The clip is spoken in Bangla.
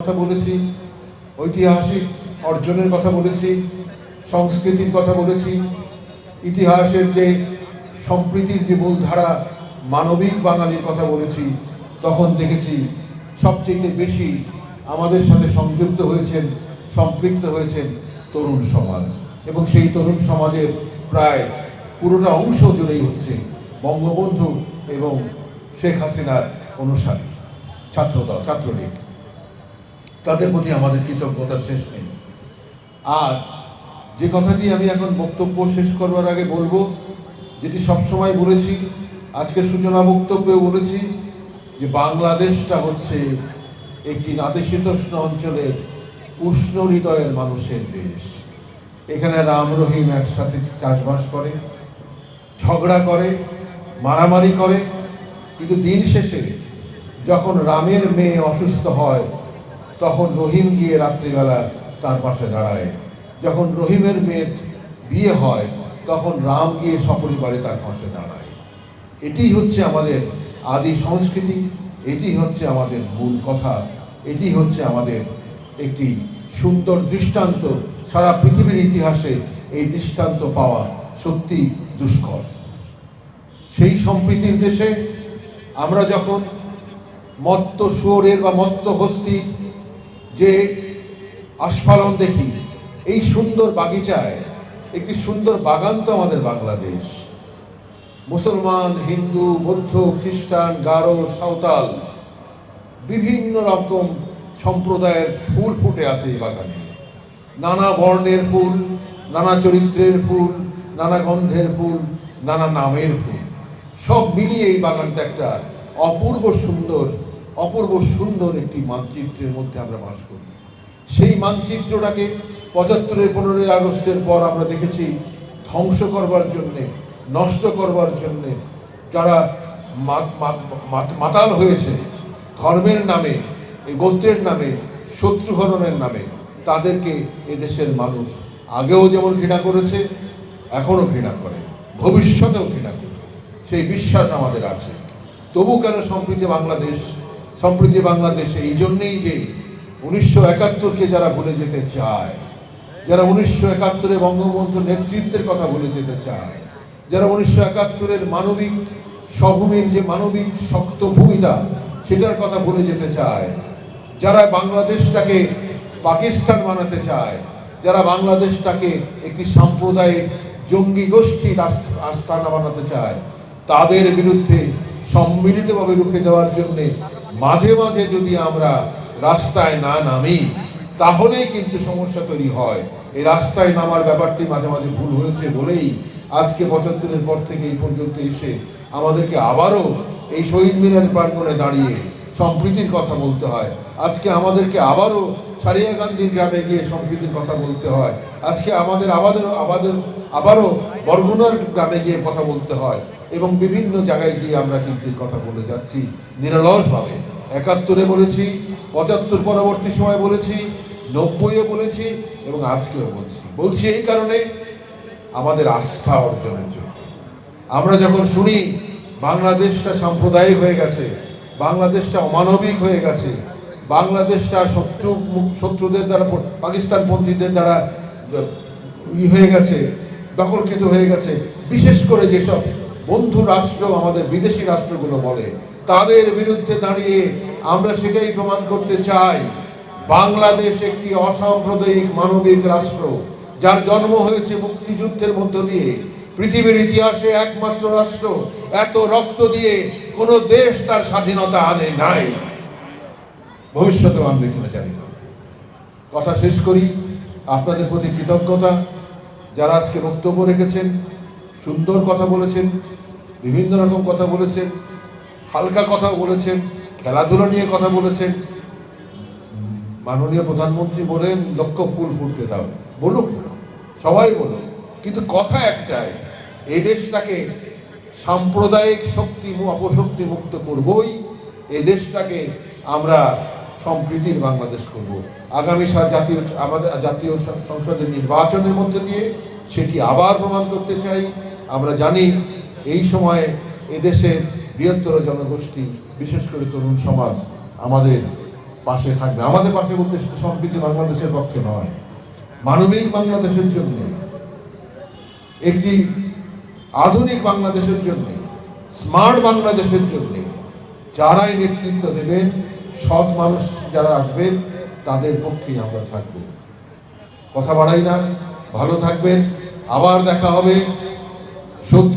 কথা বলেছি, ঐতিহাসিক অর্জনের কথা বলেছি, সংস্কৃতির কথা বলেছি, ইতিহাসের যে সম্প্রীতির যে মূলধারা মানবিক বাঙালির কথা বলেছি, তখন দেখেছি সবচেয়ে বেশি আমাদের সাথে সংযুক্ত হয়েছেন, সম্পৃক্ত হয়েছেন তরুণ সমাজ। এবং সেই তরুণ সমাজের প্রায় পুরোটা অংশ জুড়েই হচ্ছে বঙ্গবন্ধু এবং শেখ হাসিনার অনুসারী। ছাত্রদল, ছাত্রলীগ। তাদের প্রতি আমাদের কৃতজ্ঞতা শেষ নেই। আর যে কথাটি আমি এখন বক্তব্য শেষ করবার আগে বলব, যেটি সবসময় বলেছি আজকের সূচনা বক্তব্যেও বলেছি, যে বাংলাদেশটা হচ্ছে একটি নাতিশীতোষ্ণ অঞ্চলের উষ্ণ হৃদয়ের মানুষের দেশ। এখানে রাম, রহিম একসাথে চাষবাস করে, ঝগড়া করে, মারামারি করে, কিন্তু দিন শেষে যখন রামের মেয়ে অসুস্থ হয় তখন রহিম গিয়ে রাত্রিবেলা তার পাশে দাঁড়ায়। যখন রহিমের মেয়ের বিয়ে হয়, তখন রাম গিয়ে সপরিবারে তার পাশে দাঁড়ায়। এটি হচ্ছে আমাদের আদি সংস্কৃতি, এটি হচ্ছে আমাদের মূল কথা, এটি হচ্ছে আমাদের একটি সুন্দর দৃষ্টান্ত। সারা পৃথিবীর ইতিহাসে এই দৃষ্টান্ত পাওয়া সত্যি দুষ্কর। সেই সম্প্রীতির দেশে আমরা যখন মত্ত শুয়োরের বা মত্ত হস্তির যে আস্ফালন দেখি, এই সুন্দর বাগিচায়, একটি সুন্দর বাগান তো আমাদের বাংলাদেশ। মুসলমান, হিন্দু, বৌদ্ধ, খ্রিস্টান, গারো, সাঁওতাল, বিভিন্ন রকম সম্প্রদায়ের ফুল ফুটে আছে এই বাগানে। নানা বর্ণের ফুল, নানা চরিত্রের ফুল, নানা গন্ধের ফুল, নানা নামের ফুল। সব মিলিয়ে এই বাগানটা একটা অপূর্ব সুন্দর অপূর্ব সুন্দর একটি মানচিত্রের মধ্যে আমরা বাস করি। সেই মানচিত্রটাকে পঁচাত্তরের পনেরোই আগস্টের পর আমরা দেখেছি ধ্বংস করবার জন্যে, নষ্ট করবার জন্যে যারা মাতাল হয়েছে, ধর্মের নামে, এই গোত্রের নামে শত্রুহরণের নামে, তাদেরকে এদেশের মানুষ আগেও যেমন ঘৃণা করেছে, এখনও ঘৃণা করে, ভবিষ্যতেও ঘৃণা করে সেই বিশ্বাস আমাদের আছে। তবু কেন সম্প্রীতি বাংলাদেশ সম্প্রীতি বাংলাদেশ, এই জন্যেই যে উনিশশো একাত্তরকে যারা ভুলে যেতে চায়, যারা উনিশশো একাত্তরে বঙ্গবন্ধুর নেতৃত্বের কথা বলে যেতে চায়, যারা উনিশশো একাত্তরের মানবিক স্বভূমির যে মানবিক শক্ত ভূমিকা সেটার কথা বলে যেতে চায়, যারা বাংলাদেশটাকে পাকিস্তান বানাতে চায়, যারা বাংলাদেশটাকে একটি সাম্প্রদায়িক জঙ্গি গোষ্ঠীর আস্তানা বানাতে চায়, তাদের বিরুদ্ধে সম্মিলিতভাবে রুখে দেওয়ার জন্যে মাঝে মাঝে যদি আমরা রাস্তায় না নামি, তাহলেই কিন্তু সমস্যা তৈরি হয়। এই রাস্তায় নামার ব্যাপারটি মাঝে মাঝে ভুল হয়েছে বলেই আজকে পঁচাত্তরের পর থেকে এই পর্যন্ত এসে আমাদেরকে আবারও এই শহীদ মিনার প্রাঙ্গণে দাঁড়িয়ে সম্প্রীতির কথা বলতে হয়। আজকে আমাদেরকে আবারও সারিয়া গান্ধীর গ্রামে গিয়ে সম্প্রীতির কথা বলতে হয়। আজকে আমাদের আমাদের আমাদের আবারও বরগুনার গ্রামে গিয়ে কথা বলতে হয় এবং বিভিন্ন জায়গায় গিয়ে আমরা কিন্তু এই কথা বলে যাচ্ছি নিরলসভাবে। একাত্তরে বলেছি, পঁচাত্তর পরবর্তী সময় বলেছি, নব্বইয়ে বলেছি এবং আজকেও বলছি। বলছি এই কারণে আমাদের আস্থা অর্জনের জন্য। আমরা যখন শুনি, বাংলাদেশটা সাম্প্রদায়িক হয়ে গেছে বাংলাদেশটা অমানবিক হয়ে গেছে। বাংলাদেশটা শত্রু, শত্রুদের দ্বারা, পাকিস্তানপন্থীদের দ্বারা, ই হয়ে গেছে দখলকৃত হয়ে গেছে। বিশেষ করে যেসব বন্ধু রাষ্ট্র আমাদের বিদেশি রাষ্ট্রগুলো বলে, তাদের বিরুদ্ধে দাঁড়িয়ে আমরা সেটাই প্রমাণ করতে চাই। বাংলাদেশ একটি অসাম্প্রদায়িক মানবিক রাষ্ট্র, যার জন্ম হয়েছে মুক্তিযুদ্ধের মধ্য দিয়ে। পৃথিবীর ইতিহাসে একমাত্র রাষ্ট্র, এত রক্ত দিয়ে কোনো দেশ তার স্বাধীনতা আনে নাই। ভবিষ্যতেও আনবে কিনা জানি না। কথা শেষ করি। আপনাদের প্রতি কৃতজ্ঞতা। যারা আজকে বক্তব্য রেখেছেন, সুন্দর কথা বলেছেন, বিভিন্ন রকম কথা বলেছেন, হালকা কথা বলেছেন, খেলাধুলো নিয়ে কথা বলেছেন, মাননীয় প্রধানমন্ত্রী বলেন, লক্ষ্য ফুল ফুটতে দাও। বলুক না। সবাই বলুক। কিন্তু কথা একটাই, এই দেশটাকে সাম্প্রদায়িক শক্তি অপশক্তি মুক্ত করবই। এ দেশটাকে আমরা সম্প্রীতির বাংলাদেশ করব। আগামী জাতীয় আমাদের জাতীয় সংসদের নির্বাচনের মধ্যে দিয়ে সেটি আবার প্রমাণ করতে চাই। আমরা জানি এই সময়ে এদেশের বৃহত্তর জনগোষ্ঠী, বিশেষ করে তরুণ সমাজ, আমাদের পাশে থাকবে। আমাদের পাশে বলতে শুধু সম্প্রীতি বাংলাদেশের পক্ষে নয়, মানবিক বাংলাদেশের জন্য একটি আধুনিক বাংলাদেশের জন্যে, স্মার্ট বাংলাদেশের জন্যে যারাই নেতৃত্ব দেবেন, সৎ মানুষ যারা আসবেন, তাদের পক্ষেই আমরা থাকব। কথা বাড়াই না, ভালো থাকবেন। আবার দেখা হবে। শত্রু